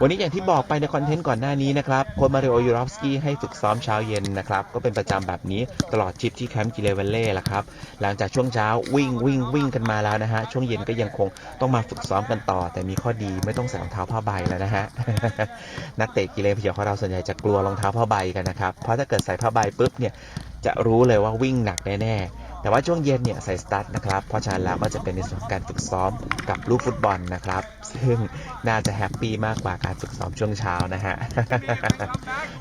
วันนี้อย่างที่บอกไปในคอนเทนต์ก่อนหน้านี้นะครับโค้ชมาริโอยูรอฟสกี้ให้ฝึกซ้อมเช้าเย็นนะครับ ก็เป็นประจำแบบนี้ตลอดทริปที่แคมป์กิเลเวลเล่ละครับ หลังจากช่วงเช้าวิ่งวิ่งวิ่งกันมาแล้วนะฮะ ช่วงเย็นก็ยังคงต้องมาฝึกซ้อมกันต่อ แต่มีข้อดีไม่ต้องใส่รองเท้าผ้าใบแล้วนะฮะ นักเตะกิเลนพยองของเราส่วนใหญ่จะกลัวรองเท้าผ้าใบกันนะครับ เพราะถ้าเกิดใส่ผ้าใบปุ๊บเนี่ยจะรู้เลยว่าวิ่งหนักแน่ๆ แต่ว่าช่วงเย็นเนี่ยใส่สตั๊ดนะครับ เพราะฉะนั้นแล้วก็จะเป็นในส่วนของการฝึกซ้อมกับลูกฟุตบอลนะครับ ซึ่งน่าจะแฮปปี้มากกว่าการฝึกซ้อมช่วงเช้านะฮะ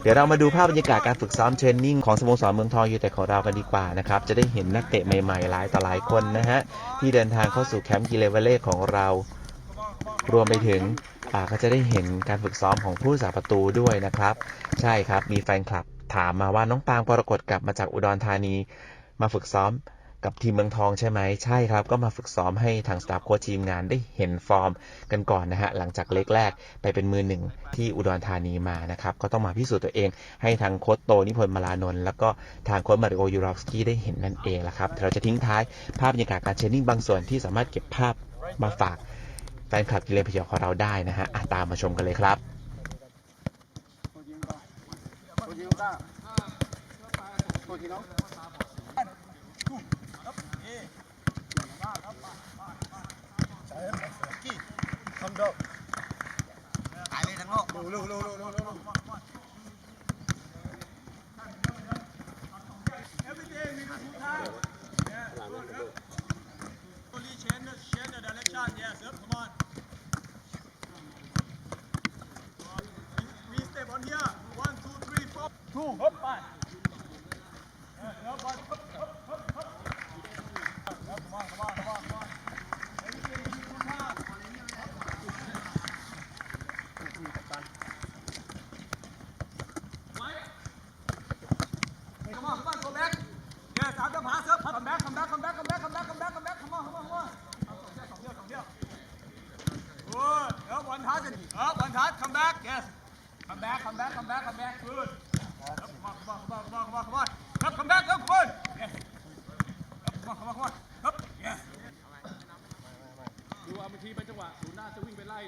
เดี๋ยวเรามาดูภาพบรรยากาศการฝึกซ้อมเทรนนิ่งของสโมสรเมืองทองยูไนเต็ดของเรากันดีกว่านะครับ จะได้เห็นนักเตะใหม่ๆ หลายต่อหลายคนนะฮะ ที่เดินทางเข้าสู่แคมป์กิเลเวเล่ของเรา รวมไปถึงอ่าก็จะได้เห็นการฝึกซ้อมของผู้สาประตูด้วยนะครับ ใช่ครับมีแฟนคลับถามมาว่าน้องปางกรากฎกลับมาจากอุดรธานี มาฝึกซ้อมกับทีมเมืองทองใช่ไหมใช่ครับ ก็มาฝึกซ้อมให้ทางสตาฟโค้ชทีมงานได้เห็นฟอร์มกันก่อนนะฮะ หลังจากเล็กแรกไปเป็นมือหนึ่งที่อุดรธานีมานะครับ ก็ต้องมาพิสูจน์ตัวเอง ให้ทางโค้ชโตนิพนธ์มาลานนท์แล้วก็ทางโค้ชมาริโอยูรอฟสกี้ได้เห็นนั่นเองละครับเราจะทิ้งท้ายภาพบรรยากาศการเทรนนิ่งบางส่วนที่สามารถเก็บภาพมาฝากแฟนคลับกิเลนพยองของเราได้นะฮะตามมาชมกันเลยครับ Only change the change the direction. không được tại đây thắng hộ lưu lưu lưu lưu lưu lưu Two, up, five. Come back, come back, come back, come back. Good. Up, come on, come on, come on, come on, come on, come on. Up, come back, up, good. Yes. Up, come on, come on, come on. Up. Yes. ดูเอาบางทีเป็นจังหวะศูนย์หน้าจะวิ่งไปไล่ย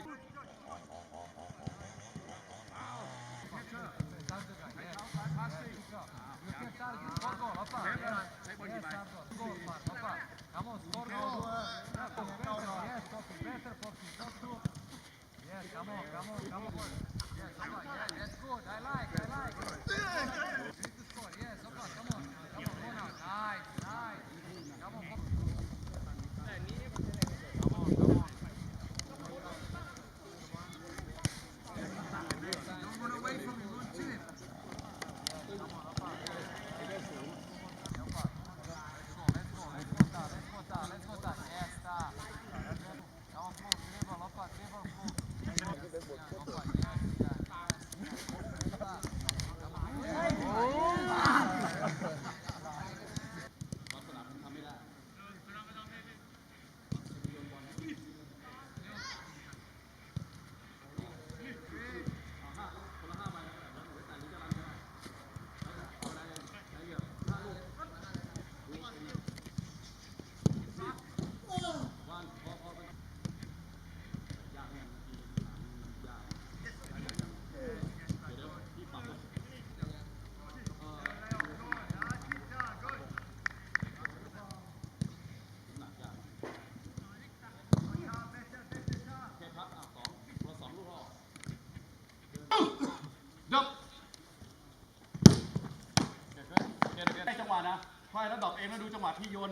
วเดี๋ยวได้จังหวะนะค่อยแล้วดรอปเองแล้วดูจังหวะที่โยน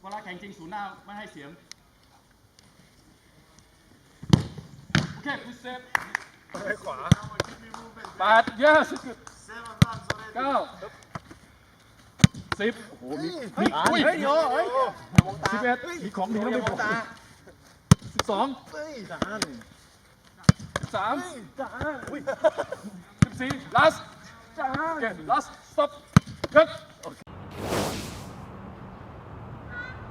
เวลาแข่งจริงศูนย์หน้าไม่ให้เสียง โอเคพุชเซฟไปขวาแปด yes เก้าสิบโอ้โหมีมีอุ้ยสิบเอ็ดมีของดีแล้วไม่บอกสิบสองสิบสามสิบสี่ last โอเค last stop ครับ